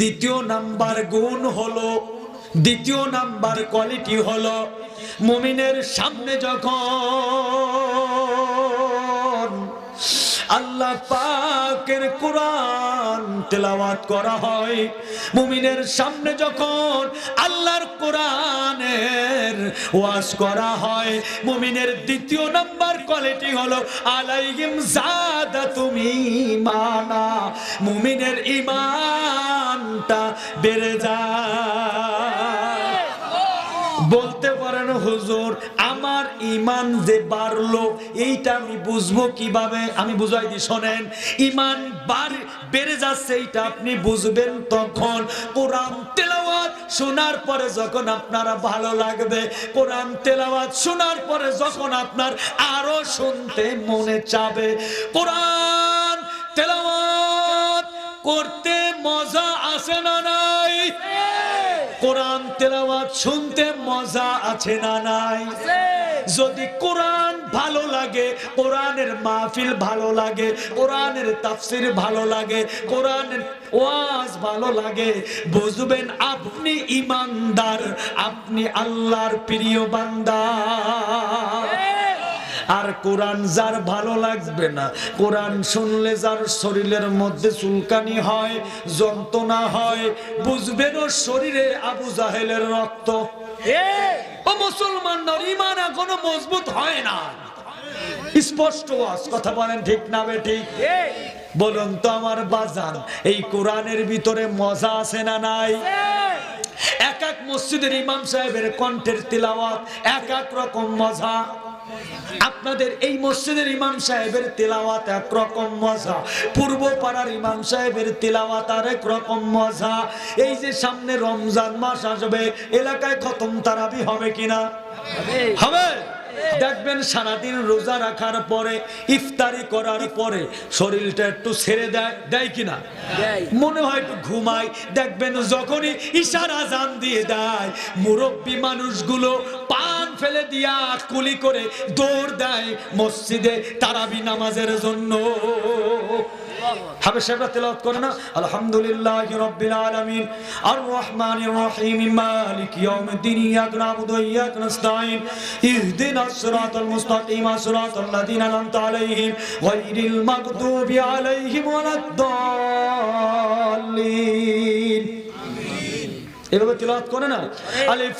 দ্বিতীয় নাম্বার গুণ হলো দ্বিতীয় নাম্বার কোয়ালিটি হলো মুমিনের সামনে যখন আল্লাহ পাকের কোরআন তেলাওয়াত করা হয়। মুমিনের সামনে যখন আল্লাহর কোরআনের ওয়াজ করা হয় মুমিনের দ্বিতীয় নাম্বার কোয়ালিটি হলো আলাইহিম জাদা তুমি মানা মুমিনের ইমানটা বেড়ে যায়। বলতে হুজুর, আমার ইমান যে বাড়লো, এইটা আমি বুঝব কীভাবে? আমি বুঝাই দিই শোনেন ইমান বার, বেড়ে যাচ্ছে, এইটা আপনি বুঝবেন তখন। কোরআন তেলাওয়াত শোনার পরে যখন আপনারা ভালো লাগবে, কোরআন তেলাওয়াত শোনার পরে যখন আপনার আরও শুনতে মনে চাবে। কোরআন তেলাওয়াত করতে মজা আসে না নাই? তেলাওয়াত শুনতে মজা আছে না নাই? যদি কোরআন ভালো লাগে কোরআনের মাহফিল ভালো লাগে কোরআনের তাফসির ভালো লাগে কোরআনের ওয়াজ ভালো লাগে বুঝবেন আপনি ইমানদার আপনি আল্লাহর প্রিয় বান্দা। আর কোরআন যার ভালো লাগবে না কোরআন শুনলে যার শরীরের মধ্যে চুলকানি হয় যন্ত্রণা হয় বুঝবেন শরীরে আবু জাহেলের রক্ত। ও মুসলমান ইমান এখনও মজবুত হয় না। স্পষ্ট কথা বলেন ঠিক না বে ঠিক? বলুন তো আমার বাজান এই কোরআনের ভিতরে মজা আছে না নাই? এক এক মসজিদের ইমাম সাহেবের কণ্ঠের তিলাওয়াত এক এক রকম মজা। আপনাদের এই মসজিদের ইমাম সাহেবের তেলাওয়াত একরকম মজা। পূর্ব পাড়ার ইমাম সাহেবের তেলাওয়াত আর এক রকম মজা। এই যে সামনে রমজান মাস আসবে এলাকায় খতম তারাবি হবে কিনা? হবে। দেখবেন সারাদিন রোজা রাখার পরে ইফতারি করার পরে শরীরটা একটু ছেড়ে দেয় দেয় কিনা? মনে হয় একটু ঘুমাই দেখবেন যখনই ইশারা জান দিয়ে দেয় মুরব্বী মানুষগুলো পান ফেলে দিয়া কুলি করে দৌড় দেয় মসজিদে তারাবি নামাজের জন্য। হাবে সাহেবরা তেলাওয়াত করে না? আলহামদুলিল্লাহ রাব্বিল আলামিন। আর রহমানির রহিম, মালিক ইয়াউমিদ্দিন, ইয়াক নাবুদু ওয়া ইয়াক নাস্তাইন ইহদিনাস সিরাতাল মুস্তাকিম, সিরাতাল লাযিনা আন'আমতা আলাইহিম, গায়রিল মাগদুবি আলাইহিম ওয়ালাদ-দাল্লিন এভাবে তিলাওয়াত করে না? আলিফ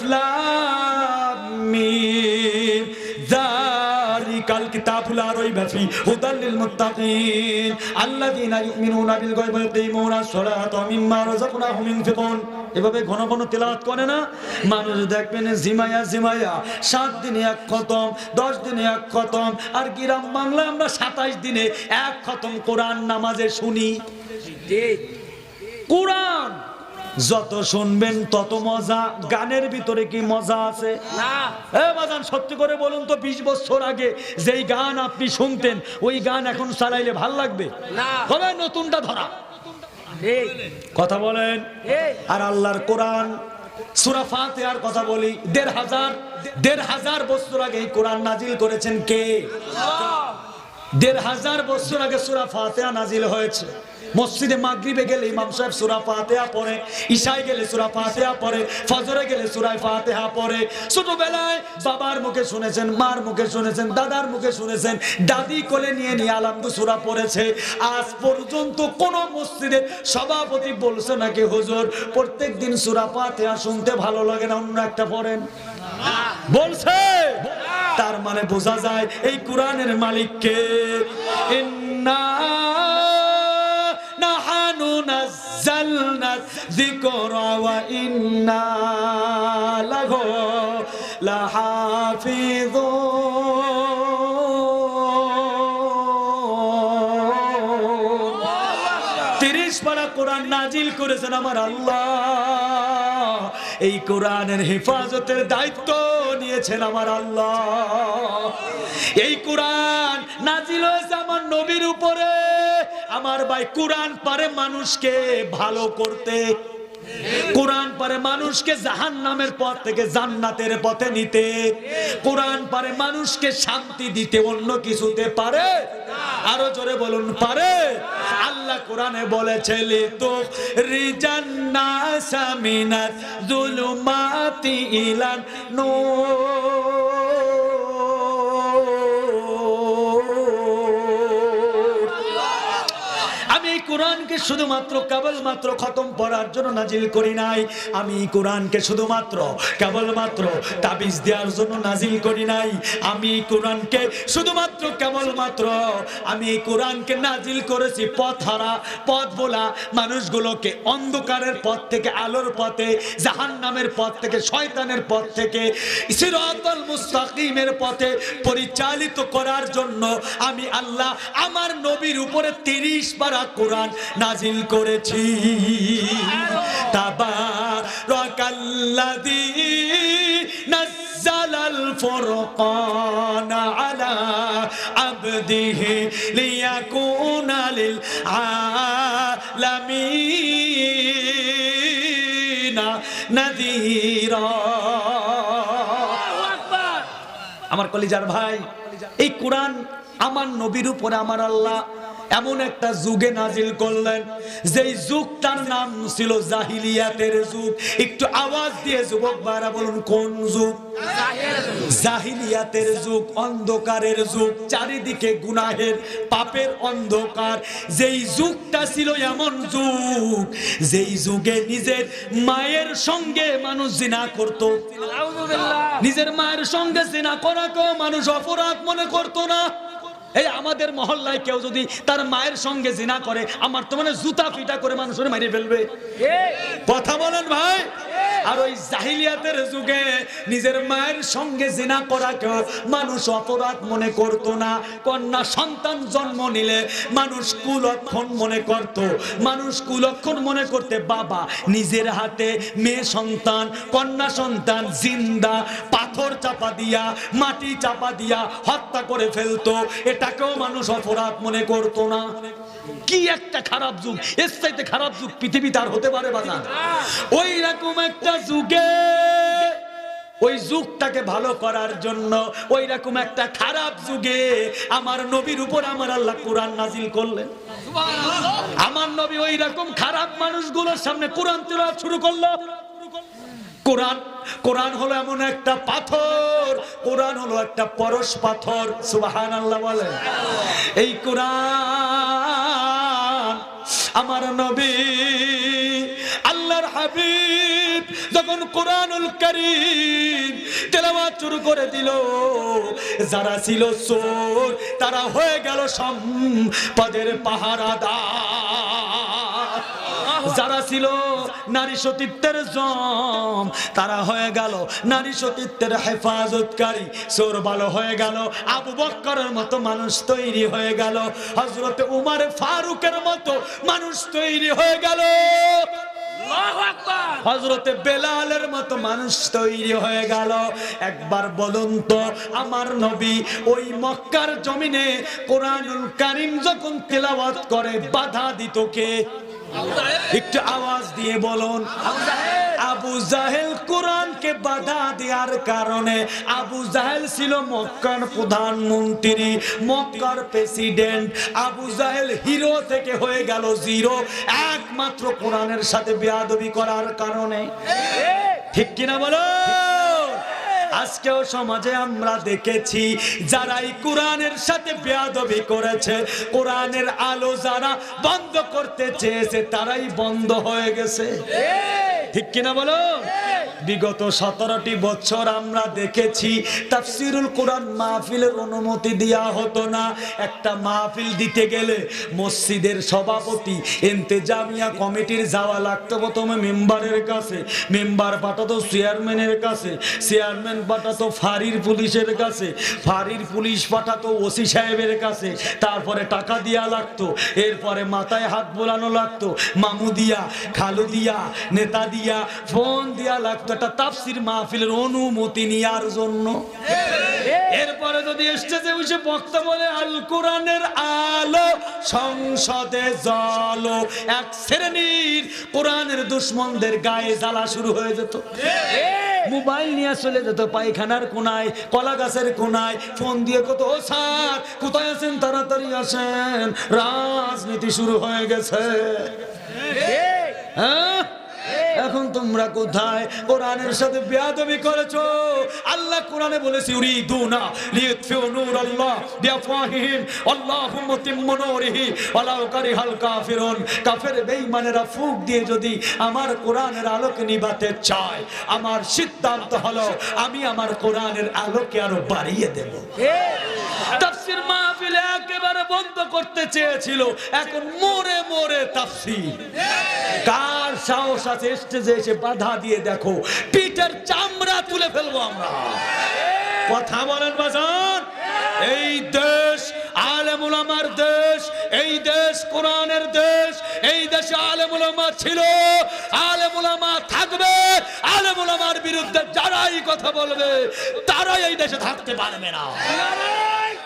এভাবে ঘন ঘন তেলাওয়াত করে না? মানুষ দেখবেন জিমায়া জিমায়া সাত দিনে এক খতম দশ দিনে এক খতম আর গ্রাম বাংলা আমরা সাতাইশ দিনে এক খতম কোরআন নামাজে শুনি। কোরআন! যত শুনবেন তত মজা। গানের ভিতরে কি মজা আছে? বাজান সত্যি করে বলুন তো বিশ বছর আগে যেই গান আপনি শুনতেন ওই গান এখন চালাইলে ভালো লাগবে? কবে নতুনটা ধরা। কথা বলেন। আর আল্লাহর কোরআন সুরা ফাতিহার কথা বলি দেড় হাজার দেড় হাজার বছর আগে এই কোরআন নাজিল করেছেন কে? দেড় হাজার বছর আগে সুরা ফাতেহা নাজিল হয়েছে। মসজিদে মাগরিবে গেলে ইমাম সাহেব সুরা ফাতেহা পড়ে, ঈশায় গেলে সুরা ফাতেহা পড়ে, ফজরে গেলে সুরায় ফাতেহা পড়ে। ছোটবেলায় বাবার মুখে শুনেছেন, মার মুখে শুনেছেন, দাদার মুখে শুনেছেন, দাদি কোলে নিয়ে নিয়ে আলামদু সুরা পড়েছে। আজ পর্যন্ত কোন মসজিদের সভাপতি বলছে নাকি, হুজুর, প্রত্যেক দিন সুরা ফাতেহা শুনতে ভালো লাগে না, অন্য একটা পড়েন। বলছে। তার মানে বোঝা যায়, এই কোরআনের মালিককে। ইন্না ওয়া ইন্না লাহু লাহাফিযুন তিরিশ পারা কোরআন নাজিল করেছেন আমার আল্লাহ। এই কোরআনের হেফাজতের দায়িত্ব নিয়েছেন আমার আল্লাহ। এই কোরআন নাজিল হয়েছে আমার নবীর উপরে। আমার ভাই কোরআন পারে মানুষকে ভালো করতে কোরআন পারে মানুষকে জাহান নামের পথ থেকে জান্নাতের পথে নিতে। কোরআন পারে মানুষকে শান্তি দিতে অন্য কিছুতে পারে। আরও জোরে বলুন, পারে। আল্লাহ কোরআনে বলেছে তো রিজান্না সামিনাত জুলুমাতি ইলান নূর। কোরআনকে শুধুমাত্র কেবলমাত্র খতম পড়ার জন্য নাজিল করি নাই। আমি কোরআনকে শুধুমাত্র কেবলমাত্র তাবিজ দেওয়ার জন্য নাজিল করি নাই। আমি কোরআনকে শুধুমাত্র কেবলমাত্র আমি কোরআনকে নাজিল করেছি পথ হারা, পথ বলা। মানুষগুলোকে অন্ধকারের পথ থেকে, আলোর পথে জাহান নামের পথ থেকে, শয়তানের পথ থেকে, সিরাতাল মুস্তাকিমের পথে পরিচালিত করার জন্য আমি আল্লাহ আমার নবীর উপরে তিরিশ পারা কোরআন নাজিল করেছি। তাবারাকাল্লাযী নাজ্জালাল ফুরকানা আলা আবদিহি লিয়াকুনা লিল আলামিনা নাযীরা। আমার কলিজার ভাই, এই কোরআন আমার নবীর উপরে, আমার আল্লাহ এমন একটা যুগে নাজিল করলেন যেই যুগটার নাম ছিল জাহিলিয়াতের যুগ। একটু আওয়াজ দিয়ে যুবক ভাইরা বলুন কোন যুগ? জাহিলিয়াতের যুগ অন্ধকারের যুগ চারিদিকে গুনাহের পাপের অন্ধকার। যেই যুগটা ছিল এমন যুগ যেই যুগে নিজের মায়ের সঙ্গে মানুষ জিনা করত। নিজের মায়ের সঙ্গে জিনা করাকেও মানুষ অপরাধ মনে করতো না। এই আমাদের মহল্লায় কেউ যদি তার মায়ের সঙ্গে জিনা করে, আমার তো মানে জুতা ফিটা করে মানুষের মারি ফেলবে। কথা বলেন ভাই। আর ওই জাহিলিয়াতের যুগে নিজের মায়ের সঙ্গে জিনা করাকেও মানুষ অপরাধ মনে করত না। কন্যা সন্তান জন্ম নিলে মানুষ কুলক্ষণ মনে করত। মানুষ কুলক্ষণ মনে করতে বাবা নিজের হাতে মেয়ে সন্তান, কন্যা সন্তান, জিন্দা, পাথর চাপা দিয়া, মাটি চাপা দিয়া হত্যা করে ফেলতো। এটাকেও মানুষ অপরাধ মনে করত না। কি একটা খারাপ যুগ। এর চাইতে খারাপ যুগ পৃথিবী আর হতে পারে বাজান ওই রকম একটা যুগে, ওই যুগটাকে ভালো করার জন্য ওই রকম একটা খারাপ যুগে আমার নবীর উপর আমার আল্লাহ কোরআন নাজিল করলেন। আমার নবী ওই রকম খারাপ মানুষগুলোর সামনে কোরআন তেলাওয়াত শুরু করল। কোরআন কোরআন হলো এমন একটা পাথর, কোরআন হলো একটা পরশ পাথর সুবাহান আল্লাহ বলেন। এই কোরআন আমার নবী, আল্লাহর হাবিব যখন কোরআনুল করিম তেলাওয়াত শুরু করে দিল, যারা ছিল চোর, তারা হয়ে গেল সম্পদের পাহারাদার। যারা ছিল নারী সতীত্বের জম তারা হয়ে গেল নারী সতীত্বের হেফাজতকারী। চোর ভালো হয়ে গেল আবু বক্করের মতো মানুষ তৈরি হয়ে গেল হজরতে উমার ফারুকের মতো মানুষ তৈরি হয়ে গেল। হজরতে বেলালের মতো মানুষ তৈরি হয়ে গেল। একবার বলুন তো আমার নবী ওই মক্কার জমিনে কোরআনুল কারিম যখন তেলাওয়াত করে বাধা দিত কে? একটু আওয়াজ দিয়ে বলুন। আবু জাহেল কোরআনকে বাধা দেওয়ার কারণে আবু জাহেল ছিল মক্কার প্রধানমন্ত্রী, মক্কার প্রেসিডেন্ট। আবু জাহেল হিরো থেকে হয়ে গেল জিরো, একমাত্র কোরআনের সাথে বেয়াদবি করার কারণে। ঠিক কিনা বলো আজকেও সমাজে আমরা দেখেছি যারা এই কোরআনের সাথে বেয়াদবি করেছে কোরআনের আলো যারা বন্ধ করতে চেয়েছে তারাই বন্ধ হয়ে গেছে। ঠিক। কিনা বলো বিগত সতেরোটি বছর আমরা দেখেছি, তাফসিরুল কোরআন মাহফিলের অনুমতি দেওয়া হতো না। একটা মাহফিল দিতে গেলে মসজিদের সভাপতি এন্তেজামিয়া কমিটির যাওয়া লাগতো প্রথমে মেম্বারের কাছে। মেম্বার পাঠাতো চেয়ারম্যানের কাছে, চেয়ারম্যান পাঠাতো ফাঁড়ির পুলিশের কাছে, ফাঁড়ির পুলিশ পাঠাতো ওসি সাহেবের কাছে। তারপরে টাকা দেওয়া লাগতো, এরপরে মাথায় হাত বোলানো লাগতো। মামু দিয়া খালু দিয়া নেতা দিয়া ফোন দেওয়া লাগতো একটা তাফসির মাহফিলের অনুমতি নেওয়ার জন্য। এরপরে যদি স্টেজে বসে বক্তা বলে, আল কোরআনের আলো সংসদে জলো এক শ্রেণির কোরআনের দুশ্মনদের গায়ে জ্বালা শুরু হয়ে যেত। মোবাইল নিয়ে চলে যেত পায়খানার কোনায়, কলা গাছের কোনায়। ফোন দিয়ে কত, "ও স্যার, কোথায় আছেন? তাড়াতাড়ি আসেন। রাজনীতি শুরু হয়ে গেছে। হ্যাঁ? এখন তোমরা কোথায়? কোরআনের সাথে বেয়াদবি করেছ? আল্লাহ কোরআনে বলেছে, ইউরিদুনা লিয়াতফিউ নূরাল্লাহ বিআফওয়াহিহিম আল্লাহু মুতিম্মু নূরিহি, ওয়ালাউ কারিহাল কাফিরুন। কাফের বেঈমানেরা ফুঁক দিয়ে যদি আমার কোরআনের আলোকে নিভাতে চায়, আমার সিদ্ধান্ত হলো, আমি আমার কোরআনের আলোকে আরও বাড়িয়ে দেব। তাফসীর মাহফিলে একেবারে বন্ধ করতে চেয়েছিল। এখন মোরে মোরে তাফসীর। কার সাহস আছে স্টেজে এসে বাধা দিয়ে দেখো? পিঠের চামড়া তুলে ফেলব আমরা। কথা বলেন বাজান। এই দেশ আলেমুল আমার দেশ, এই দেশ কোরআনের দেশ, এই দেশে আলেমুল আমার ছিল। আলেমুল আমার থাকবে, আলেমুল আমার বিরুদ্ধে যারাই কথা বলবে, তারাই এই দেশে থাকতে পারবে না।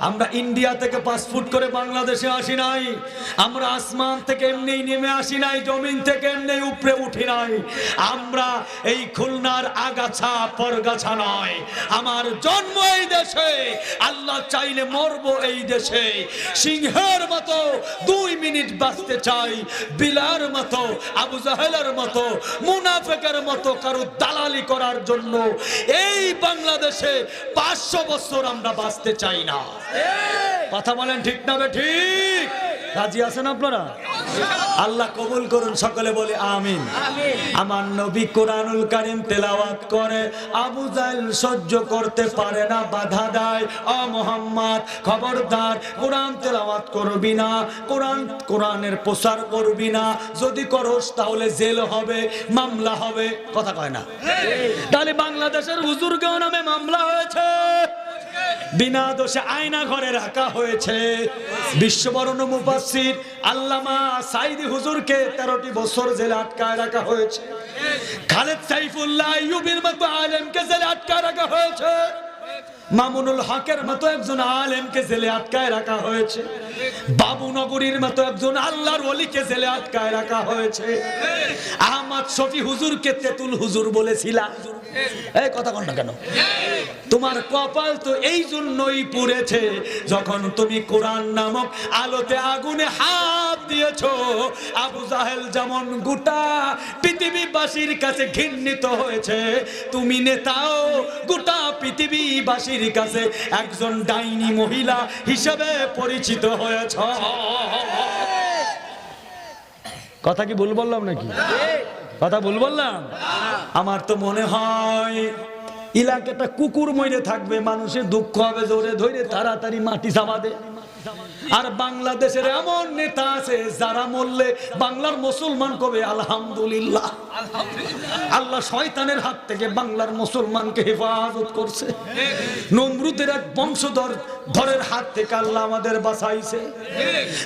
আমরা ইন্ডিয়া থেকে পাসপোর্ট করে বাংলাদেশে আসি নাই। আমরা আসমান থেকে এমনি নেমে আসি নাই, জমিন থেকে এমনি উপরে উঠি নাই। আমরা এই খুলনার আগাছা পরগাছা নয়। আমার জন্ম এই দেশে, আল্লাহ চাইলে মরব এই দেশে। সিংহের মতো দুই মিনিট বাঁচতে চাই, বিলার মতো, আবু জাহেলের মতো, মুনাফেকের মতো কারও দালালি করার জন্য। এই বাংলাদেশে পাঁচশো বছর আমরা বাঁচতে চাই না। কথা বলেন ঠিক না বে ঠিক? রাজি আছেন আপনারা? আল্লাহ কবুল করুন সকলে বলে আমিন। আমার নবী কোরআনুল কারিম তেলাওয়াত করে আবু জাইল সহ্য করতে পারে না বাধা দেয়। অ মোহাম্মদ খবরদার কোরআন তেলাওয়াত করবি না কোরআন কোরআনের প্রচার করবি না। যদি করস তাহলে জেল হবে মামলা হবে কথা কয় না। তাহলে বাংলাদেশের হুজুরগাঁও নামে মামলা হয়েছে। বিনা দোষে আয়না ঘরে রাখা হয়েছে। বিশ্ববরণ মুফাসির আল্লামা সাইদি হুজুরকে তেরোটি বছর জেলে আটকায় রাখা হয়েছে। খালেদ সাইফুল্লাহ ইউবির মতো আলেমকে জেলে আটকায় রাখা হয়েছে। মামুনুল হকের মতো একজন আলেমকে জেলে আটকায় রাখা হয়েছে। বাবু নগরীর মতো একজন আল্লাহর ওলিকে জেলে আটকায় রাখা হয়েছে। আহমদ শফি হুজুরকে তেতুল হুজুর বলেছিলাম। এই কথা কন না কেন? তোমার কপাল তো এই জন্যই পুড়েছে, যখন তুমি কোরআন নামক আলোতে আগুনে হাত দিয়েছ, আবু জাহেল যেমন গোটা পৃথিবীবাসীর কাছে ঘৃণিত হয়েছে, তুমি নেতাও গোটা পৃথিবীবাসীর কাছে একজন ডাইনি মহিলা হিসেবে পরিচিত হয়েছ। কথা কি ভুল বললাম নাকি? কথা ভুল বললাম? আমার তো মনে হয় এলাকাটা কুকুর মরে থাকবে, মানুষের দুঃখ হবে, জোরে ধরে তাড়াতাড়ি মাটি চাপাবে আর বাংলাদেশের এমন নেতা আছে যারা মরলে বাংলার মুসলমান কবে? আলহামদুলিল্লাহ। আল্লাহ শয়তানের হাত থেকে বাংলার মুসলমানকে হেফাজত করছে। নমরুদের এক বংশধর ধরের হাত থেকে আল্লাহ আমাদের বাঁচাইছে।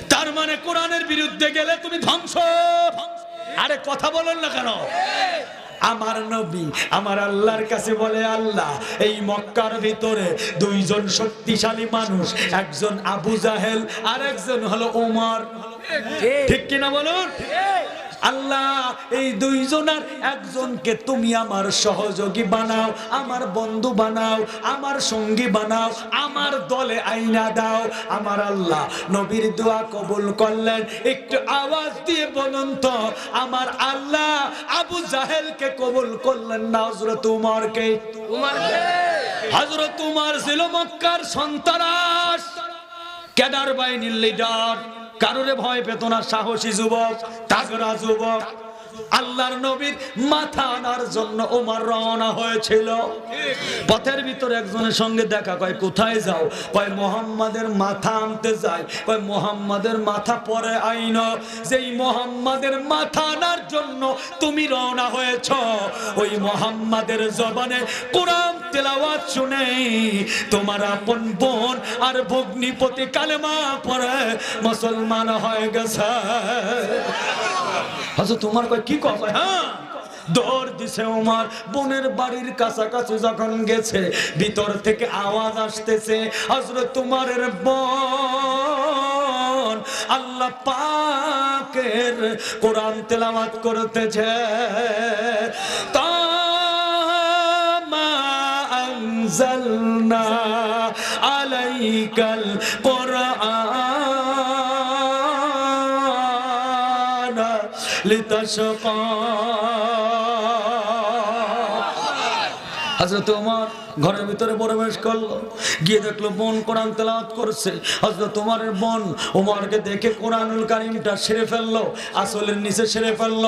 তার মানে কোরআনের বিরুদ্ধে গেলে তুমি ধ্বংস। আরে কথা বলেন না কেন? আমার নবী আমার আল্লাহর কাছে বলে আল্লাহ এই মক্কার ভিতরে দুইজন শক্তিশালী মানুষ একজন আবু জাহেল আর একজন হলো উমার। ঠিক। কিনা বলুন? আল্লাহ এই দুইজনের একজনকে তুমি আমার সহযোগী বানাও আমার বন্ধু বানাও আমার সঙ্গী বানাও আমার দলে আইনা দাও। আমার আল্লাহ নবীর দোয়া কবুল করলেন। একটু আওয়াজ দিয়ে বলুন তো আমার আল্লাহ আবু জাহেলকে কবুল করলেন না হজরত উমরকে? হজরত উমর ছিল মক্কার সন্তানাস কেদার বাহিনীর লিডার কারোরে ভয় পেত না সাহসী যুবক তাগরা যুবক। আল্লাহর নবীর মাথা আনার জন্য ওমার রওনা হয়েছিল। পথের ভিতরে একজনের সঙ্গে দেখা কয়, কোথায় যাও? কয়, মোহাম্মদের মাথা আনতে যায় কয়, মোহাম্মদের মাথা পরে আইন। যেই মোহাম্মদের মাথা আনার জন্য তুমি রওনা হয়েছ, ওই মোহাম্মদের জবানে কোরআন তেলাওয়াত শুনে তোমার আপন বোন আর ভগ্নিপতি কালেমা পরে মুসলমান হয়ে গেছে। হজরত তোমার কয় কি কথা হ্যাঁ। দর দিছে উমার। বোনের বাড়ির কাছাকাছি যখন গেছে ভিতর থেকে আওয়াজ আসতেছে হজরত তোমার বোন আল্লাহ পাকের কোরআন তেলাওয়াত করতেছে। তা আলাইকাল কোরআন লিতাশকা আচ্ছা, হযরত ওমর ঘরের ভিতরে প্রবেশ করল। গিয়ে দেখল বোন কোরআন তেলাওয়াত করছে। হজরত তোমারের বোন ওমরকে দেখে কোরআনুল কারিমটা সেরে ফেলল, আসলের নিচে সেরে ফেলল।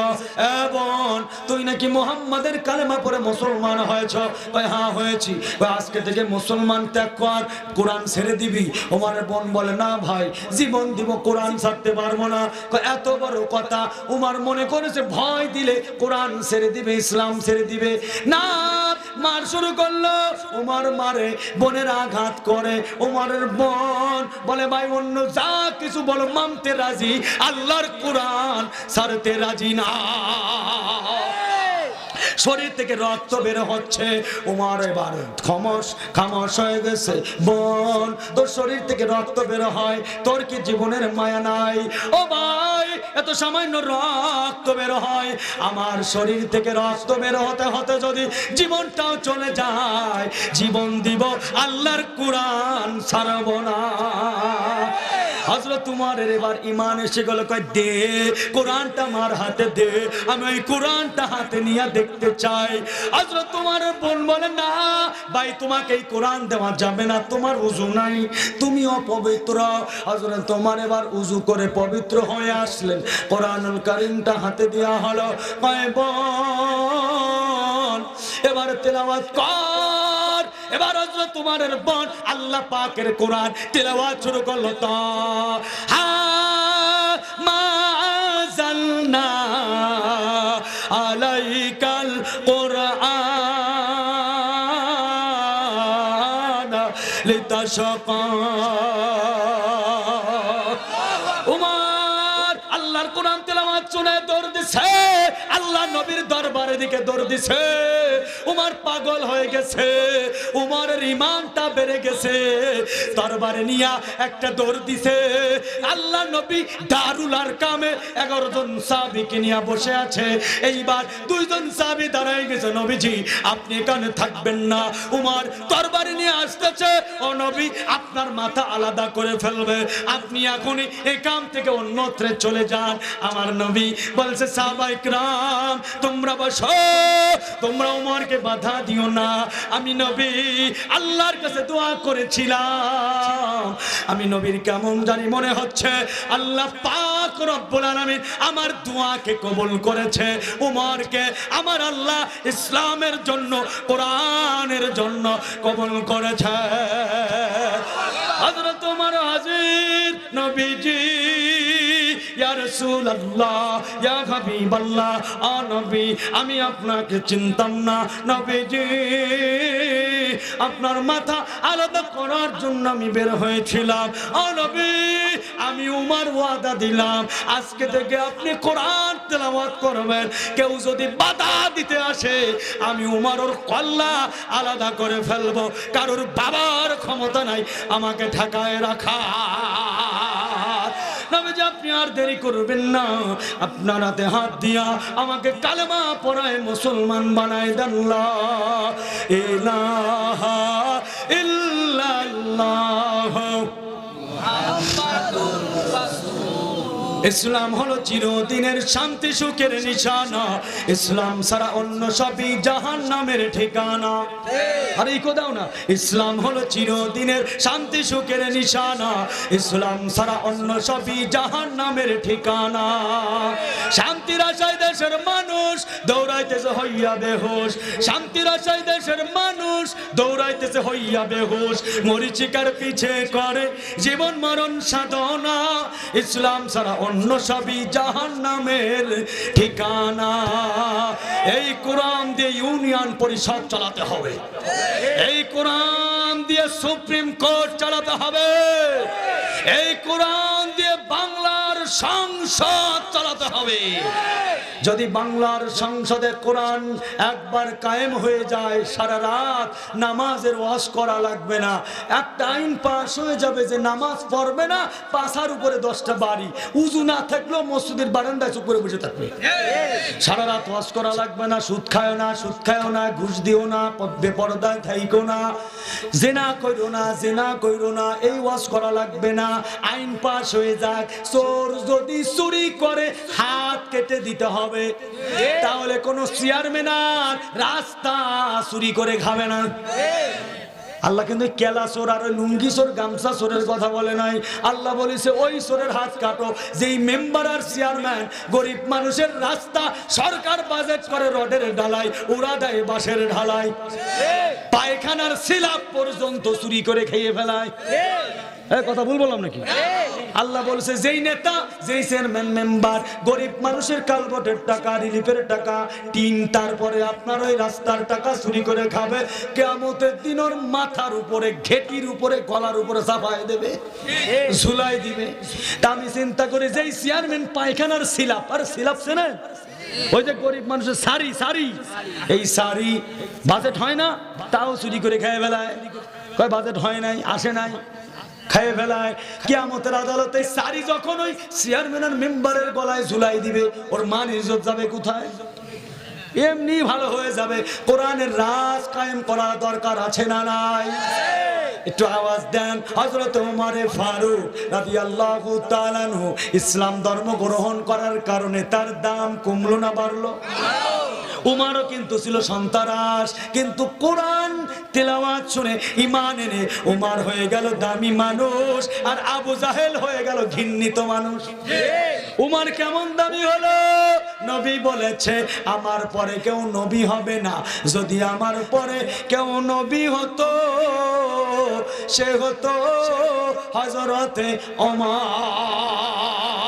এ বোন, তুই নাকি মোহাম্মদের কালেমা পরে মুসলমান হয়েছ? কয় হ্যাঁ হয়েছি। কয়, আজকে থেকে মুসলমান ত্যাগ কর, কোরআন ছেড়ে দিবি। ওমারের বোন বলে, না ভাই, জীবন দিব, কোরআন ছাড়তে পারব না। এত বড় কথা। উমার মনে করেছে ভয় দিলে কোরআন ছেড়ে দিবে, ইসলাম ছেড়ে দিবে। না মার শুরু করল। উমার মারে, বোনের আঘাত করে। উমারের বোন বলে, ভাই, অন্য যা কিছু বলো, মানতে রাজি। আল্লাহর কোরআন সারতে রাজি না। শরীর থেকে রক্ত বের হচ্ছে। উমার এবার খমস খামস হয়ে গেছে। বোন, তোর শরীর থেকে রক্ত বের হয়। তোর কি জীবনের মায়া নাই? ও ভাই, এত সামান্য রক্ত বের হয়। আমার শরীর থেকে রক্ত বের হতে হতে যদি জীবনটাও চলে যায়, জীবন দিব আল্লাহর কোরআন ছাড়ব না। হজরত তোমার এবার ইমান এসে গেল, কয়, দে, কোরআনটা আমার হাতে দে। আমি ওই কোরআনটা হাতে নিয়ে দেখতে চাই। হজরত তোমার বোন বলে, না, ভাই, তোমাকে এই কোরআন দেওয়া যাবে না, তোমার উজু নাই, তুমি অপবিত্র। হজরত তোমার এবার উজু করে পবিত্র হয়ে আসলেন। কোরআনুল কারিমটা হাতে দেওয়া হলো। কয়, বোন, এবার তেলাওয়াত কর। এবার হজরত তোমার বোন আল্লাহ পাকের কোরআন তেলাওয়াত শুরু করল তো। হা দরবারের দিকে দৌড় দিছে। উমার পাগল হয়ে গেছে। উমারের ইমানটা বেড়ে গেছে। দরবারে নিয়া একটা দৌড় দিছে। আল্লাহ নবী দারুল আর কামে এগারো জন সাবিকে নিয়ে বসে আছে। এইবার দুইজন সাবি দাঁড়ায় গেছে, নবীজি, আপনি এখানে থাকবেন না। উমার দরবারে নিয়ে আসতেছে। ও নবী, আপনার মাথা আলাদা করে ফেলবে। আপনি এখনই একাম থেকে অন্যত্রে চলে যান। আমার নবী বলছে সাহাবাই রাম তোমরা বসো, তোমরা উমরকে বাধা দিও না। আমি নবী, আল্লাহর কাছে দোয়া করেছিলাম। আমি নবীর কেমন জানি মনে হচ্ছে, আল্লাহ পাক রব্বুল আলামিন আমার দোয়াকে কবুল করেছে। উমরকে আমার আল্লাহ ইসলামের জন্য, কোরআনের জন্য কবুল করেছে। রাসূলুল্লাহ, ইয়া আ নবী, আমি আপনাকে চিনতাম না, নবীজি। আপনার মাথা আলাদা করার জন্য আমি বের হয়েছিলাম। ও নবী, আমি উমার ওয়াদা দিলাম। আজকে থেকে আপনি কোরআন তেলাওয়াত করবেন। কেউ যদি বাধা দিতে আসে, আমি উমার ওর কল্লা আলাদা করে ফেলব। কারোর বাবার ক্ষমতা নাই, আমাকে ঢাকায় রাখা। নবীজি আপনি আর দেরি করবেন না। আপনার হাতে হাত দিয়া আমাকে কালেমা পড়ায় মুসলমান বানায় দেন ইলাহা ইল্লাল্লাহ। ইসলাম হলো চিরদিনের শান্তি, সুখের নিশানা। ইসলাম ছাড়া অন্য সবই জাহান নামের ঠিকানা। আরে, ইকো দাও না। ইসলাম হলো চিরদিনের শান্তি, সুখের নিশানা। ইসলাম ছাড়া অন্য সবই জাহান নামের ঠিকানা। শান্তির আশায় দেশের মানুষ দৌড়াইতেছে, হইয়া বেহুশ। শান্তির আশায় দেশের মানুষ দৌড়াইতেছে, হইয়া বেহুশ। মরিচিকার পিছে করে জীবন মরণ সাধনা। ইসলাম ছাড়া অন্য সবই জাহান নামের ঠিকানা। এই কোরআন দিয়ে ইউনিয়ন পরিষদ চালাতে হবে। এই কোরআন দিয়ে সুপ্রিম কোর্ট চালাতে হবে। এই কোরআন দিয়ে বাংলার সংসদ চালাতে হবে। যদি বাংলার সংসদে কোরআন একবার কায়েম হয়ে যায়, সারা রাত নামাজের ওয়াজ করা লাগবে না। একটা আইন পাস হয়ে যাবে যে নামাজ পড়বে না, পাশার উপরে দশটা বাড়ি। উজু না থাকলেও মসজিদের বারান্দায় চুপ করে বসে থাকবে। সারা রাত ওয়াজ করা লাগবে না, সুদ খায় না, সুদ খায়ও না, ঘুষ দিও না বেপরদায় থাইকো না। জেনা কইরো না, জেনা কইরো না, এই ওয়াশ করা লাগবে না। আইন পাশ হয়ে যাক, চোর যদি চুরি করে হাত কেটে দিতে হবে। তাহলে কোন চেয়ারম্যান আর রাস্তা চুরি করে খাবে না। আল্লাহ কিন্তু কেলা চোর আর ওই লুঙ্গি চোর গামছা চোরের কথা বলে নাই। আল্লাহ বলেছে ওই চোরের হাত কাটো। যেই মেম্বার আর চেয়ারম্যান গরিব মানুষের রাস্তা সরকার বাজেট করে রডের ঢালাই ওরা দেয় বাঁশের ঢালাই। পায়খানার সিলাপ পর্যন্ত চুরি করে খেয়ে ফেলায়। কথা ভুল বললাম নাকি? আল্লাহ বলছে, যেই নেতা, যেই চেয়ারম্যান মেম্বার গরিব মানুষের কালবটের টাকা, রিলিফের টাকা, টিন তারপরে আপনার ওই রাস্তার টাকা চুরি করে খাবে কেমতের দিন ওর মাথার উপরে, ঘেটির উপরে, গলার উপরে চাপায় দেবে, ঝুলাই দিবে। তা আমি চিন্তা করি, যেই চেয়ারম্যান পায়খানার সিলাপ, আর সিলাপ চেনেন ওই যে গরিব মানুষের শাড়ি শাড়ি। এই শাড়ি বাজেট হয় না, তাও চুরি করে খেয়ে বেলায় কয় বাজেট হয় নাই, আসে নাই। খাইয়ে ফেলায়। কিয়ামতের আদালতে সারি যখন ওই চেয়ারম্যানের মেম্বারের গলায় ঝুলাই দিবে, ওর মান ইজ্জত যাবে কোথায়? এমনি ভালো হয়ে যাবে। কোরআনের রাজ কায়েম করা দরকার আছে না নাই? একটু আওয়াজ দেন। হযরত ওমরে ফারুক তাআলা আনহু ইসলাম ধর্ম গ্রহণ করার কারণে তার দাম কমলো না বাড়লো? উমারও কিন্তু ছিল সন্তারাস, কিন্তু কোরআন তেলাওয়াত শুনে ইমান এনে উমার হয়ে গেল দামি মানুষ আর আবু জাহেল হয়ে গেল ঘিন্নিত মানুষ। উমার কেমন দামি হলো? নবী বলেছে, আমার পরে কেউ নবী হবে না। যদি আমার পরে কেউ নবী হতো, সে হতো হজরতে ওমর।